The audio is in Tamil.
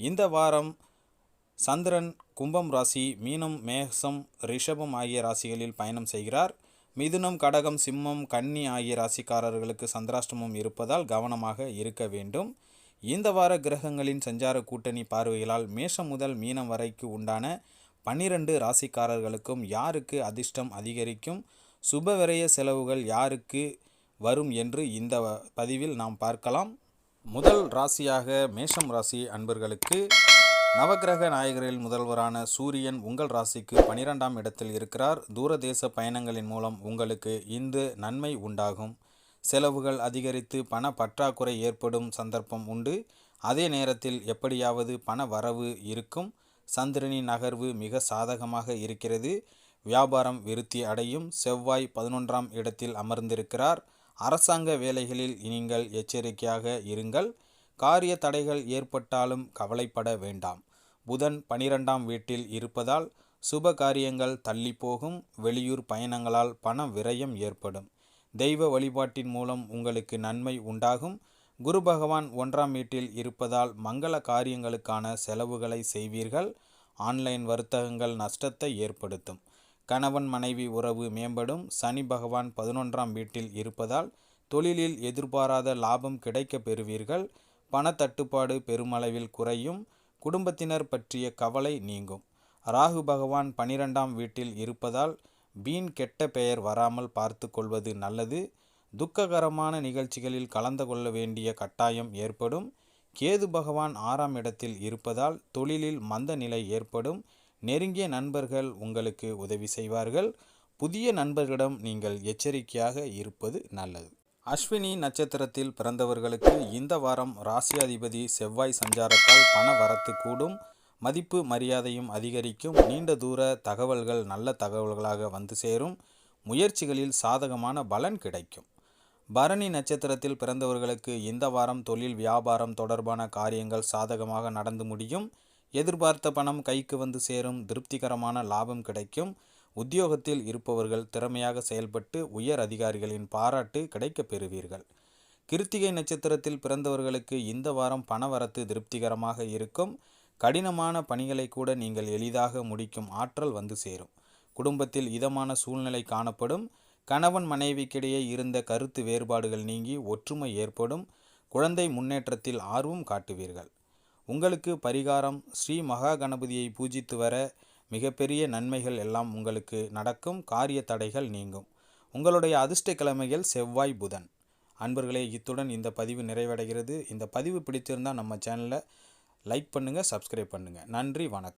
இந்த வாரம் சந்திரன் கும்பம் ராசி மீனம் மேகசம் ரிஷபம் ஆகிய ராசிகளில் பயணம் செய்கிறார். மிதுனம் கடகம் சிம்மம் கன்னி ஆகிய ராசிக்காரர்களுக்கு சந்திராஷ்டமம் இருப்பதால் கவனமாக இருக்க வேண்டும். இந்த வார கிரகங்களின் சஞ்சார கூட்டணி பார்வைகளால் மேஷம் முதல் மீனம் வரைக்கு உண்டான பன்னிரண்டு ராசிக்காரர்களுக்கும் யாருக்கு அதிர்ஷ்டம் அதிகரிக்கும்? சுபவிரய செலவுகள் யாருக்கு வரும் என்று இந்த பதிவில் நாம் பார்க்கலாம். முதல் ராசியாக மேஷம் ராசி அன்பர்களுக்கு நவக்கிரக நாயகரில் முதல்வரான சூரியன் உங்கள் ராசிக்கு பனிரெண்டாம் இடத்தில் இருக்கிறார். தூரதேச பயணங்களின் மூலம் உங்களுக்கு இன்று நன்மை உண்டாகும். செலவுகள் அதிகரித்து பண பற்றாக்குறை ஏற்படும் சந்தர்ப்பம் உண்டு. அதே நேரத்தில் எப்படியாவது பண வரவு இருக்கும். சந்திரனின் நகர்வு மிக சாதகமாக இருக்கிறது. வியாபாரம் விருத்தி அடையும். செவ்வாய் பதினொன்றாம் இடத்தில் அமர்ந்திருக்கிறார். அரசாங்க வேலைகளில் நீங்கள் எச்சரிக்கையாக இருங்கள். காரிய தடைகள் ஏற்பட்டாலும் கவலைப்பட வேண்டாம். புதன் பனிரெண்டாம் வீட்டில் இருப்பதால் சுப காரியங்கள் தள்ளி போகும் வெளியூர் பயணங்களால் பண விரயம் ஏற்படும். தெய்வ வழிபாட்டின் மூலம் உங்களுக்கு நன்மை உண்டாகும். குரு பகவான் ஒன்றாம் வீட்டில் இருப்பதால் மங்கள காரியங்களுக்கான செலவுகளை செய்வீர்கள். ஆன்லைன் வர்த்தகங்கள் நஷ்டத்தை ஏற்படுத்தும். கணவன் மனைவி உறவு மேம்படும். சனி பகவான் பதினொன்றாம் வீட்டில் இருப்பதால் தொழிலில் எதிர்பாராத லாபம் கிடைக்க பெறுவீர்கள். பணத்தட்டுப்பாடு பெருமளவில் குறையும். குடும்பத்தினர் பற்றிய கவலை நீங்கும். ராகு பகவான் பனிரெண்டாம் வீட்டில் இருப்பதால் வீண் கெட்ட பெயர் வராமல் பார்த்து கொள்வது நல்லது. துக்ககரமான நிகழ்ச்சிகளில் கலந்து கொள்ள வேண்டிய கட்டாயம் ஏற்படும். கேது பகவான் ஆறாம் இடத்தில் இருப்பதால் தொழிலில் மந்த நிலை ஏற்படும். நெருங்கிய நண்பர்கள் உங்களுக்கு உதவி செய்வார்கள். புதிய நண்பர்களிடம் நீங்கள் எச்சரிக்கையாக இருப்பது நல்லது. அஸ்வினி நட்சத்திரத்தில் பிறந்தவர்களுக்கு இந்த வாரம் ராசியாதிபதி செவ்வாய் சஞ்சாரத்தால் பண வரத்து கூடும். மதிப்பு மரியாதையும் அதிகரிக்கும். நீண்ட தூர தகவல்கள் நல்ல தகவல்களாக வந்து சேரும். முயற்சிகளில் சாதகமான பலன் கிடைக்கும். பரணி நட்சத்திரத்தில் பிறந்தவர்களுக்கு இந்த வாரம் தொழில் வியாபாரம் தொடர்பான காரியங்கள் சாதகமாக நடந்து முடியும். எதிர்பார்த்த பணம் கைக்கு வந்து சேரும் திருப்திகரமான லாபம் கிடைக்கும். உத்தியோகத்தில் இருப்பவர்கள் திறமையாக செயல்பட்டு உயர் அதிகாரிகளின் பாராட்டு கிடைக்கப் பெறுவீர்கள். கிருத்திகை நட்சத்திரத்தில் பிறந்தவர்களுக்கு இந்த வாரம் பணவரத்து திருப்திகரமாக இருக்கும். கடினமான பணிகளை கூட நீங்கள் எளிதாக முடிக்கும் ஆற்றல் வந்து சேரும். குடும்பத்தில் இதமான சூழ்நிலை காணப்படும். கணவன் மனைவிக்கிடையே இருந்த கருத்து வேறுபாடுகள் நீங்கி ஒற்றுமை ஏற்படும். குழந்தை முன்னேற்றத்தில் ஆர்வம் காட்டுவீர்கள். உங்களுக்கு பரிகாரம் ஸ்ரீ மகா கணபதியை பூஜித்து வர மிகப்பெரிய நன்மைகள் எல்லாம் உங்களுக்கு நடக்கும் காரிய தடைகள் நீங்கும். உங்களுடைய அதிர்ஷ்ட கிழமைகள் செவ்வாய் புதன். அன்பர்களே இத்துடன் இந்த பதிவு நிறைவடைகிறது. இந்த பதிவு பிடிச்சிருந்தால் நம்ம சேனலை லைக் பண்ணுங்கள் சப்ஸ்கிரைப் பண்ணுங்கள் நன்றி வணக்கம்.